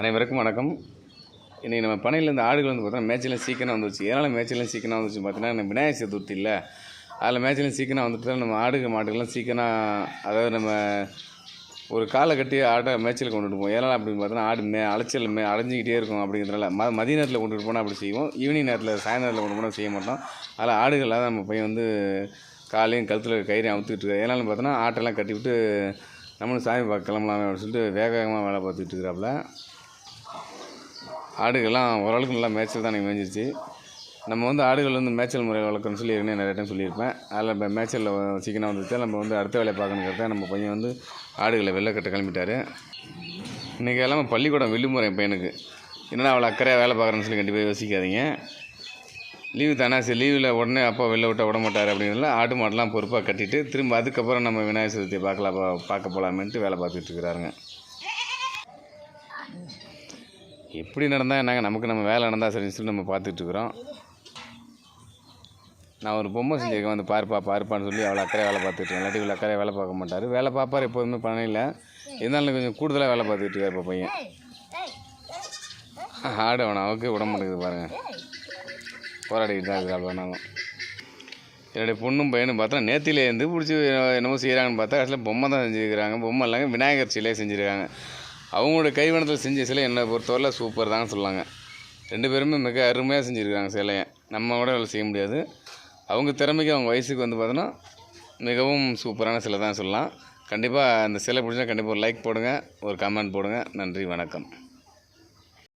அனைவருக்கும் வணக்கம். இன்றைக்கி நம்ம பனையில் இந்த ஆடுகள் வந்து பார்த்தோன்னா மேய்ச்சலும் சீக்கிரம் வந்துச்சு ஏனால் மேய்ச்சலும் சீக்கிரம் வந்துச்சு பார்த்தீங்கன்னா நம்ம விநாயகர் சதுர்த்தி இல்லை. அதில் மேய்ச்சலும் சீக்கிரம் வந்துட்டு நம்ம ஆடுகள் மாடுகள்லாம் சீக்கிரம் அதாவது நம்ம ஒரு காலை கட்டி ஆட்டை மேய்ச்சல் கொண்டுட்டு போவோம். ஏனால் அப்படின்னு பார்த்தோன்னா ஆடு மே அலைச்சல் மே அலைஞ்சிக்கிட்டே இருக்கும் அப்படிங்கிறதுனால. ம மதிய நேரத்தில் கொண்டுட்டு போனால் அப்படி செய்வோம். ஈவினிங் நேரத்தில் சாயந்தரத்தில் கொண்டு போனால் செய்ய மாட்டோம். அதில் ஆடுகள்லாம் நம்ம பையன் வந்து காலையும் கழுத்தில் கயிறையும் அவுத்துக்கிட்டு இருக்காரு ஏன்னாலும் பார்த்தோன்னா ஆட்டெல்லாம் கட்டி விட்டு நம்மளும் சாமி பார்க்க கிளம்பலாமே அப்படின்னு சொல்லிட்டு வேக வேகமாக வேலை பார்த்துக்கிட்டு இருக்கிறாப்புல. ஆடுகள்லாம் ஓரளவுக்கு நல்லா மேய்ச்சல் தான் எனக்கு மேய்ஞ்சிருச்சு. நம்ம வந்து ஆடுகள் வந்து மேய்ச்சல் முறை வளர்க்கணும்னு சொல்லி ஏற்கனவே நிறைய டைம் சொல்லியிருப்பேன். அதில் இப்போ மேய்ச்சலில் சீக்கிரம் வந்துச்சு நம்ம வந்து அடுத்த வேலையை பார்க்கணுங்கிறத நம்ம பையன் வந்து ஆடுகளை வெளில கட்ட கிளம்பிட்டாரு. இன்றைக்கி எல்லாமே பள்ளிக்கூடம் வில்லுமுறை என் பையனுக்கு. என்னடா அவளை அக்கறையாக வேலை பார்க்குறேன்னு சொல்லி கண்டிப்பாக யோசிக்காதீங்க. லீவு தானே சரி லீவில் உடனே அப்பா வெளில விட்டால் விட மாட்டார் அப்படிங்கிறதுல ஆடு மாடெலாம் பொறுப்பாக கட்டிட்டு திரும்ப அதுக்கப்புறம் நம்ம விநாயகர் சதுர்த்தியை பார்க்கலாம் பார்க்க போகலாமேன்ட்டு வேலை பார்த்துட்டு இருக்கிறாருங்க. எப்படி நடந்தால் என்னங்க நமக்கு நம்ம வேலை நடந்தால் சரின்னு சொல்லி நம்ம பார்த்துட்ருக்குறோம் நான் ஒரு பொம்மை செஞ்சுருக்கேன் வந்து பாருப்பா பாருப்பான்னு சொல்லி அவ்வளோ அக்கறை வேலை பார்த்துட்டு இல்லாட்டி இவ்வளோ அக்கறை வேலை பார்க்க மாட்டார். வேலை பார்ப்பார் எப்போதுமே பண்ணையில் இருந்தாலும் கொஞ்சம் கூடுதலாக வேலை பார்த்துட்டு இருக்கார் இப்போ பையன். ஆடு அவனை அவனுக்கு விட மாட்டேங்குது பாருங்கள் போராடிக்கிட்டு தான் இருக்கிறாள் வேணாலும் என்னுடைய பொண்ணும் பையனும் பார்த்தா நேத்திலேருந்து பிடிச்சி என்னமோ செய்கிறாங்கன்னு பார்த்தா கடைசியில் பொம்மை தான் செஞ்சுருக்கிறாங்க பொம்மை இல்லைங்க விநாயகர் சிலையை செஞ்சுருக்காங்க. அவங்களோட கைவண்ணத்தில் செஞ்ச சிலை என்னை பொறுத்தவரையில் சூப்பர் தான் சொல்லாங்க. ரெண்டு பேருமே மிக அருமையாக செஞ்சுருக்காங்க சிலையை. நம்ம கூட வேலை செய்ய முடியாது. அவங்க திறமைக்கு அவங்க வயசுக்கு வந்து பார்த்தோன்னா மிகவும் சூப்பரான சிலை தான் சொல்லலாம். கண்டிப்பாக அந்த சிலை பிடிச்சா கண்டிப்பாக ஒரு லைக் போடுங்க ஒரு கமெண்ட் போடுங்க. நன்றி வணக்கம்.